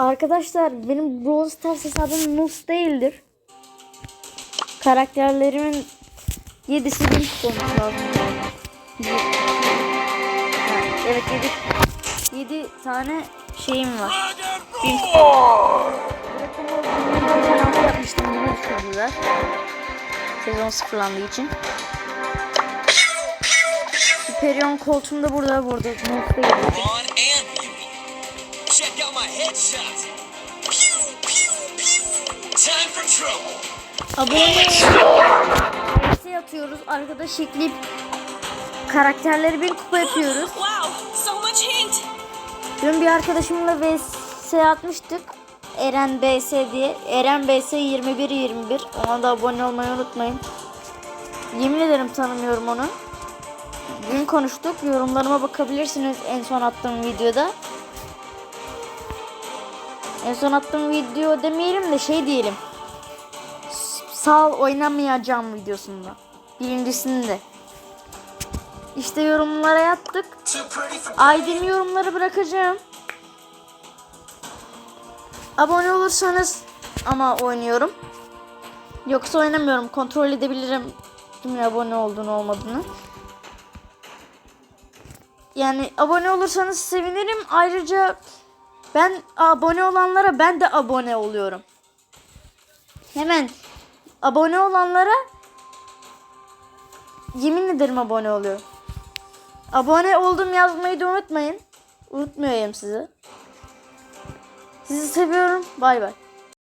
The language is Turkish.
Arkadaşlar benim Brawl Stars hesabım Nus değildir. Karakterlerimin 7'si bin olması lazım. Evet 7 7 tane şeyim var. Bin yapmıştım bunu düşürdüler. Sezon sıfırlandığı için. Hyperion koltuğum da burada burada. Nus'ta getirdim. Check out my headshots. Pew, pew, pew. Time for trouble. Abone Eksi atıyoruz. Arkadaş ekleyip karakterleri bir kupa yapıyoruz. Wow, so much heat! Dün bir arkadaşımla vs atmıştık. Eren BS diye. Eren BS 21 21. Ona da abone olmayı unutmayın. Yemin ederim tanımıyorum onu. Dün konuştuk. Yorumlarıma bakabilirsiniz en son attığım videoda. En son attığım video demeyelim de şey diyelim. Sağ ol oynamayacağım videosunda. Birincisinde. İşte yorumlara for Aydın yorumları bırakacağım. Abone olursanız ama oynuyorum. Yoksa oynamıyorum. Kontrol edebilirim kimin abone olduğunu olmadığını. Yani abone olursanız sevinirim. Ayrıca ben abone olanlara ben de abone oluyorum. Hemen abone olanlara yemin ederim abone oluyorum. Abone oldum yazmayı da unutmayın. Unutmuyorum sizi. Sizi seviyorum. Bay bay.